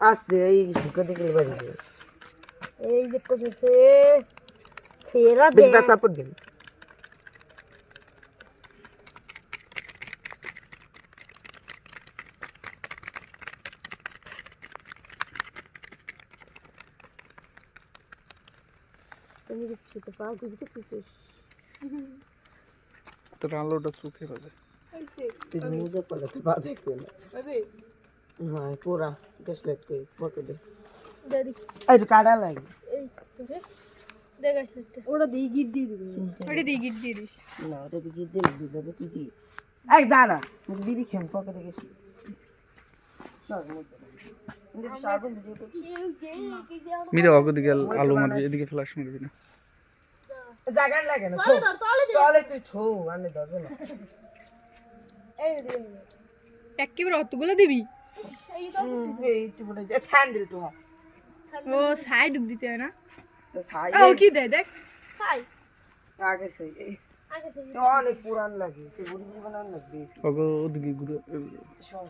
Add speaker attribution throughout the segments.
Speaker 1: আস্তে এই ঢুকে দেখলে বাড়ি যাবে
Speaker 2: এই যে করছে ছেড়া দে
Speaker 1: বেশি সাপোর্ট দিন
Speaker 2: তুমি দেখছি তো পা গুজ করছিস
Speaker 3: তোর আলোটা চোখে বাজে।
Speaker 1: তুই মুজে পড়লে তুই বাদ দেখবে না। হ্যাঁ পুরা গেছলেট কই ফটো দে। এই তো কাটা লাগে
Speaker 2: ওটা দিয়ে গিট দিয়ে দিবি।
Speaker 4: ওটা দিয়ে গিট দিয়ে দিস।
Speaker 1: না ওটা তো কি দিল দিবে কি কি এক দাঁড়া দিদি খেম পকেটে গেছি।
Speaker 3: মিরে অগদিকে আলো মারবি এদিকে ফ্ল্যাশ মারবি না।
Speaker 1: জায়গা লাগে না
Speaker 2: তলে
Speaker 1: তুই ছো আনে ধরবে না।
Speaker 4: একেবারে অতগুলো দিবি?
Speaker 2: এই
Speaker 1: এই তুই বলে যে স্যান্ডেল তো।
Speaker 4: ও সাইড দিতে হয় না? ও কি দে দেখ।
Speaker 1: আগে সেই অনেক পুরান লাগে লাগবে
Speaker 3: ওদিকে ঘুরে
Speaker 1: সব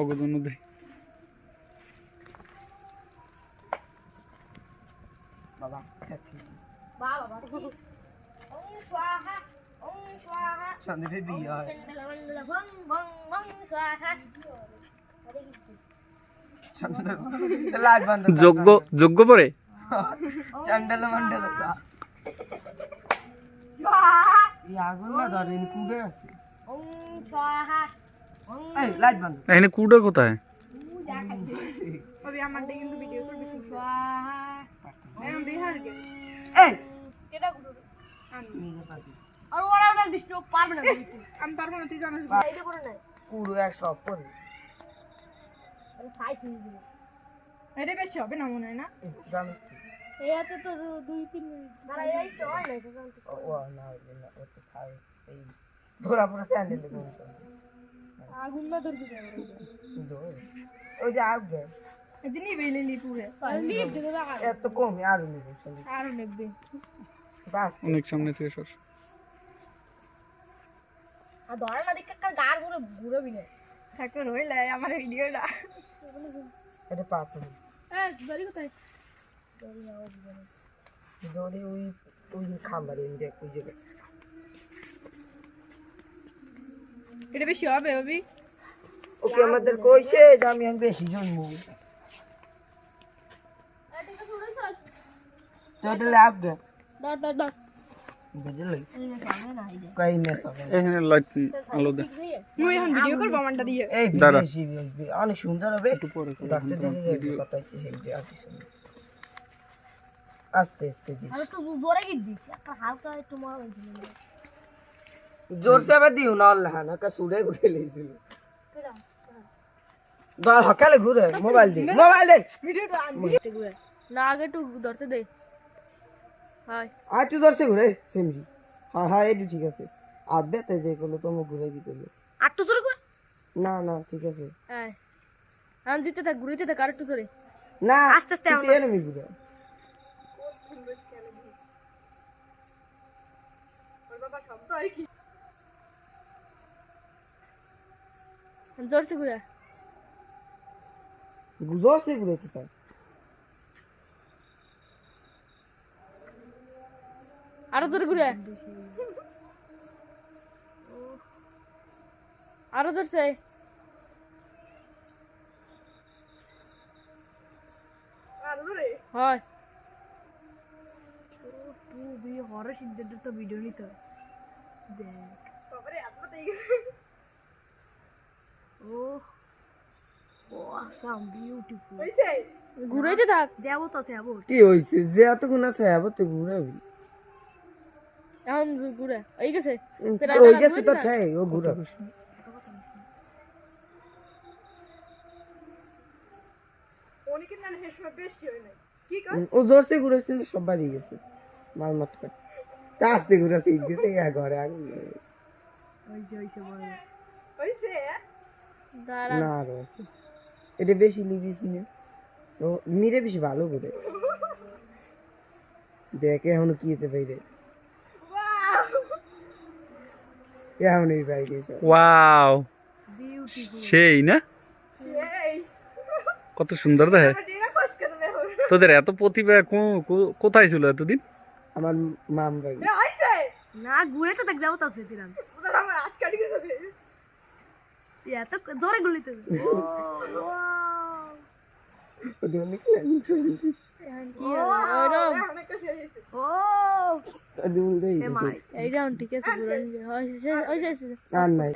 Speaker 3: অগদন ওদিকে
Speaker 1: বাবা সাথী
Speaker 2: বাবা বাবা ওং স্বাহা ওং স্বাহা
Speaker 1: সন্দীপের বিয়ে হয়
Speaker 2: মন্ডল ভং ভং ভং স্বাহা
Speaker 1: লাইট বন্ধ
Speaker 3: যোগ্য যোগ্য পরে
Speaker 1: চন্ডল মন্ডল সা
Speaker 2: স্বাহা
Speaker 1: এই আগুন না ধরেন কুড়ে আছে
Speaker 2: ওং স্বাহা ওং
Speaker 1: এই লাইট বন্ধ
Speaker 3: এখানে কুড়া কোথায়
Speaker 4: ওই আমারটা কিন্তু ভিডিও করবি
Speaker 2: আর ওরা দিস পারবে না
Speaker 4: আমি পারব না তুই জানিস।
Speaker 2: এইটা করে
Speaker 1: কুড়ো এক সব করে।
Speaker 2: আরে দিবি।
Speaker 4: এটা বেশি হবে না মনে হয় না?
Speaker 1: জানিস তুই
Speaker 2: এই হাতে তো দুই তিন মিনিট। না এই তো হয় না
Speaker 1: ও ও না না ও তো খায়। এই ধরা পুরো স্যান্ডেল করে
Speaker 4: আগুন না ধরবি
Speaker 1: ধর। ওই যে আগে
Speaker 4: এদিন নিবে লিলি পুরে
Speaker 2: লিপ দিতে লাগা
Speaker 1: এত কম আর নিব
Speaker 4: আরও নেবে।
Speaker 3: অনেক সামনে থেকে সর।
Speaker 2: আর ধরে না দেখে একটা গার ঘুরে ঘুরবি না
Speaker 4: ঠাকুর হইলে আমার ভিডিওটা
Speaker 1: এটা পাপড়
Speaker 4: হ্যাঁ ধরি কোথায়?
Speaker 1: ধরে ওই ওই খামারে দেখ ওই জায়গায়
Speaker 4: এটা বেশি হবে অবি
Speaker 1: ওকে আমাদের কইছে যে আমি আমি বেশি জন্ম টোটাল আগে
Speaker 2: ধর
Speaker 1: অনেক সুন্দর হবে। আস্তে আস্তে দিস।
Speaker 2: আর একটু জোরে গিট দিস একটা হালকা একটু
Speaker 1: জোরসে আবার দিও না আল্লাহ না কা সুরে উঠে লেছিল হকালে ঘুরে মোবাইল দে মোবাইল দে।
Speaker 4: ভিডিওটা
Speaker 2: না আগে একটু ধরতে দে।
Speaker 1: আর তুই জোরসে ঘুরে সেমজি হ্যাঁ হ্যাঁ ঠিক আছে। আর বেতে যে করল তুমি ঘুরে কি করল
Speaker 2: আটটু জোরে করে
Speaker 1: না না ঠিক আছে।
Speaker 2: হ্যাঁ হ্যাঁ দিতে থাক ঘুরিতে থাক আর একটু জোরে
Speaker 1: না
Speaker 2: আস্তে আস্তে
Speaker 1: তুই এরমি ঘুরে।
Speaker 2: জোরছে ঘুরে।
Speaker 1: জোরসে ঘুরে তুই
Speaker 2: আরও জোরে ঘুরে আরও জোরছে হয়।
Speaker 4: তুই হরর সিদ্ধান্ত তো ভিডিও নিতে হয় দেখ। ও ও আসাম বিউটিফুল
Speaker 2: ঘুরাইতে থাক।
Speaker 4: দেবতা সে আবো।
Speaker 1: কি হইছে? যে এতক্ষণ আছে আবার তুই ঘুরাবি?
Speaker 2: এখন ঘুরে। এই গেছে?
Speaker 1: ওই গেছে তো
Speaker 2: না?
Speaker 1: ঠাই ও উম, ও জোরসে ঘুরেছে সব বাড়ি গেছে। মাল মাত করে। তা আস্তে ঘুরেছে গেছে ইয়া ঘরে আগুন না আরও আছে এটা বেশি লিবিস না। ও নিরে বেশি ভালো করে দেখে এখন কি হতে পাইরে এখন এই দিয়েছে
Speaker 3: ওয়াও সেই না? কত সুন্দর দেখে। তোদের এত প্রতিভা কো- কো- কোথায় ছিল এতদিন?
Speaker 1: আমার মাম ভাই
Speaker 2: না ঘুরে তো দেখ যাব তো আছে এত জোরে গুলি
Speaker 5: এইরকম ঠিক আছে
Speaker 1: আর নাই